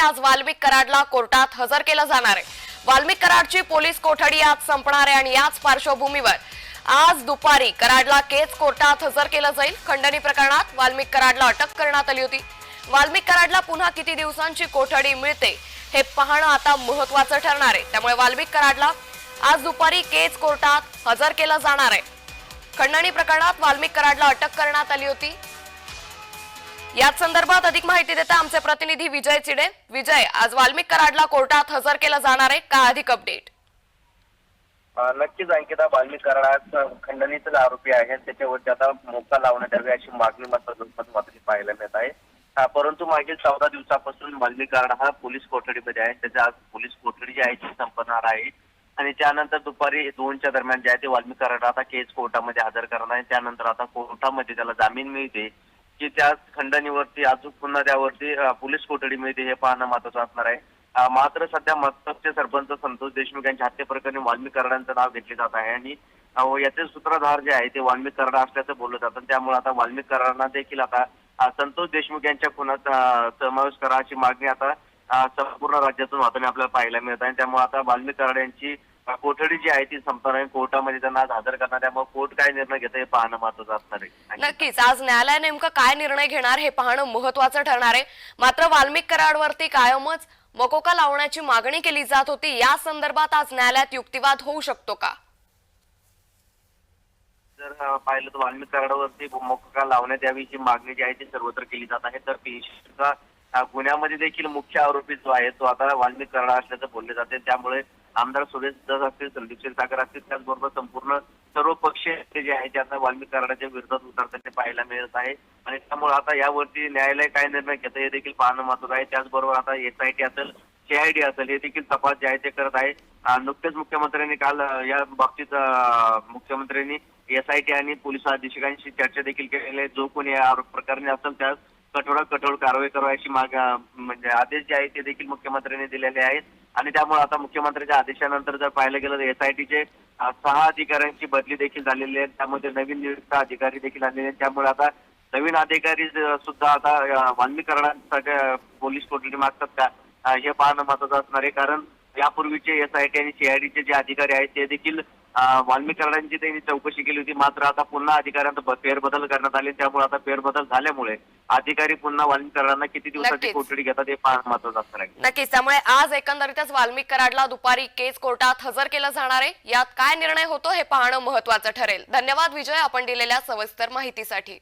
आज वाल्मिक कराडला कोर्टात हजर केलं जाणार आहे. वाल्मिक कराडची पोलीस कोठडी आज संपणार आहे आणि याच पार्श्वभूमीवर आज दुपारी कराडला केज कोर्टात हजर केलं जाईल. खंडणी प्रकरणात वाल्मिक कराडला अटक करण्यात आली होती. वाल्मिक कराडला पुन्हा किती दिवसांची कोठडी मिळते हे पाहणं आता महत्वाचं ठरणार आहे. त्यामुळे वाल्मिक कराडला आज दुपारी केज कोर्टात हजर केलं जाणार आहे. खंडणी प्रकरणात वाल्मिक कराडला अटक करण्यात आली होती. याच संदर्भात अधिक माहिती देता आमचे प्रतिनिधी विजय चिडे. विजय आज वाल्मिक कराडला कोर्टात हजर केला जाणार आहे. का अधिक अपडेट नक्कीच अंकिता वाल्मिक कराडात खंडणीचे आरोपी आहेत त्याच्यावरती आता मोका लावण्यात यावी अशी मागणी मात्र मात्र पाहायला मिळत आहे. परंतु मागील चौदा दिवसापासून वाल्मिक कराड हा पोलीस कोठडीमध्ये आहे. त्याच्या आज पोलीस कोठडी जी आहे ती संपणार आहे. आणि त्यानंतर दुपारी दोनच्या दरम्यान जे आहे ते वाल्मिक कराड आता केस कोर्टामध्ये हजर करणार आहे. त्यानंतर आता कोर्टामध्ये त्याला जामीन मिळते. की त्या खंडणीवरती अजून पुन्हा त्यावरती पोलीस कोठडी मिळते हे पाहणं महत्वाचं असणार आहे. मात्र सध्या मस्तकचे सरपंच संतोष देशमुख यांच्या हत्येप्रकरणी वाल्मिक कराडांचं नाव घेतले जात आहे आणि याचे सूत्रधार जे आहे ते वाल्मिक कराड असल्याचं बोललं जातं. त्यामुळे आता वाल्मिक कराडांना देखील आता संतोष देशमुख यांच्या खुनात समावेश करा अशी मागणी आता संपूर्ण राज्यातून होताना आपल्याला पाहायला मिळत आहे. त्यामुळे आता वाल्मिक कराड यांची कोठडी जी आहे ती संपणार आहे कोर्टामध्ये त्यांना आज हजर करणार त्यामुळे कोर्ट काय निर्णय घेतं हे पाहणं महत्वाचं असणार आहे. नक्कीच. आज न्यायालय नेमकं काय निर्णय घेणार हे पाहणं महत्वाचं ठरणार आहे. मात्र वाल्मिक कराडवरती कायमच मकोका लावण्याची मागणी केली जात होती. या संदर्भात आज न्यायालयात युक्तिवाद होऊ शकतो का? जर पाहिलं तर वाल्मिक कराडावरती मोका लावण्यात यावी ही मागणी जी आहे ती सर्वत्र केली जात आहे. तर पेशचा अ, गुन्ह्यामध्ये देखील मुख्य आरोपी जो आहे तो आता वाल्मिक कराड असल्याचं बोलले जाते. त्यामुळे आमदार सुरेश दस असतील संदीप सागर असतील त्याचबरोबर संपूर्ण सर्व पक्ष जे आहे ते आता वाल्मिक कराडाच्या विरोधात उतरताना पाहायला मिळत आहे. आणि त्यामुळे आता यावरती न्यायालय काय निर्णय घेतं हे देखील पाहणं महत्वाचं आहे. त्याचबरोबर आता एसआयटी असेल सीआयडी असेल हे देखील तपास जे आहे ते करत आहे. नुकतेच मुख्यमंत्र्यांनी काल या बाबतीत मुख्यमंत्र्यांनी एसआयटी आणि पोलीस अधीक्षकांशी चर्चा देखील केलेली आहे. जो कोणी या आरोप प्रकरणी असेल त्यास कठोरात कठोर कारवाई करायची माग म्हणजे आदेश जे आहे ते देखील मुख्यमंत्र्यांनी दिलेले आहेत. आणि त्यामुळे आता मुख्यमंत्र्यांच्या आदेशानंतर जर पाहिलं गेलं तर एसआयटीचे सहा अधिकाऱ्यांची बदली देखील झालेली आहे. त्यामध्ये नवीन नियुक्त अधिकारी देखील आलेले आहेत. त्यामुळे आता नवीन अधिकारी सुद्धा आता अ, सगळ्या पोलीस कोठडी मागतात का? हे पाहणं महत्वाचं असणार आहे. कारण यापूर्वीचे एसआयटी आणि सीआयडीचे जे अधिकारी आहेत ते देखील अ, वाल्मिक कराडांची त्यांनी चौकशी केली होती. मात्र आता पुन्हा अधिकाऱ्यांचा फेरबदल करण्यात आले. त्यामुळे आता फेरबदल झाल्यामुळे अधिकारी पुन्हा वाल्मिक कराडांना किती दिवसाची. कोठडी घेतात हे पाहणं महत्वाचं असणार आहे. नक्कीच. त्यामुळे आज एकंदरीतच वाल्मिक कराडला दुपारी केस कोर्टात हजर केलं जाणार आहे. यात काय निर्णय होतो हे पाहणं महत्वाचं ठरेल. धन्यवाद विजय आपण दिलेल्या सविस्तर माहितीसाठी.